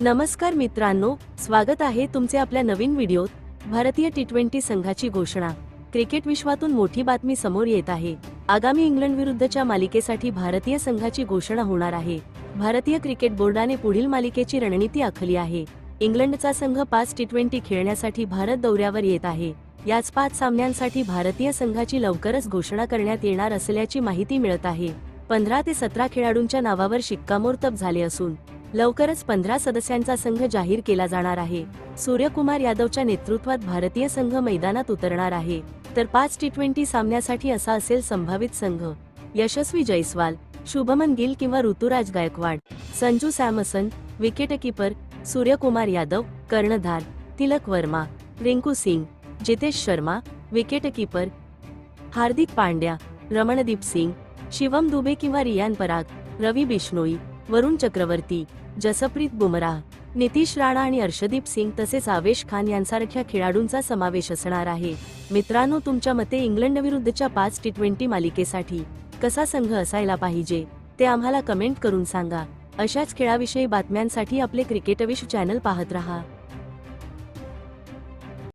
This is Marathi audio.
नमस्कार मित्रांनो स्वागत आहे तुमचे आपल्या नवीन व्हिडिओत. भारतीय टी ट्वेंटी संघाची घोषणा. क्रिकेट विश्वातून मोठी बातमी समोर येत आहे. आगामी इंग्लंड विरुद्धच्या मालिकेसाठी भारतीय संघाची घोषणा होणार आहे. भारतीय क्रिकेट बोर्डाने पुढील मालिकेची रणनीती आखली आहे. इंग्लंडचा संघ पाच टी ट्वेंटी खेळण्यासाठी भारत दौऱ्यावर येत आहे. याच पाच सामन्यांसाठी भारतीय संघाची लवकरच घोषणा करण्यात येणार असल्याची माहिती मिळत आहे. पंधरा ते सतरा खेळाडूंच्या नावावर शिक्कामोर्तब झाले असून लवकरच पंधरा सदस्यांचा संघ जाहीर केला जाणार आहे. सूर्यकुमार यादवच्या नेतृत्वात भारतीय संघ मैदानात उतरणार आहे. तर पाच टी ट्वेंटी सामन्यासाठी असा असेल संभावित संघ. यशस्वी जयस्वाल शुभमन गिल किंवा ऋतुराज गायकवाड. संजू सॅमसन विकेटकीपर सूर्यकुमार यादव कर्णधार तिलक वर्मा रिंकू सिंग जितेश शर्मा विकेटकीपर हार्दिक पांड्या रमणदीप सिंग शिवम दुबे किंवा रियान पराग रवी बिश्नोई वरुण चक्रवर्ती जसप्रीत बुमराह नितीश राणा आणि अर्षदीप सिंग तसेच आवेश खान यांसारख्या खेळाडूंचा समावेश असणार आहे. मित्रांनो तुमच्या मते इंग्लंड विरुद्धच्या पाच टी ट्वेंटी मालिकेसाठी कसा संघ असायला पाहिजे ते आम्हाला कमेंट करून सांगा. अशाच खेळाविषयी बातम्यांसाठी आपले क्रिकेटविश चॅनल पाहत रहा.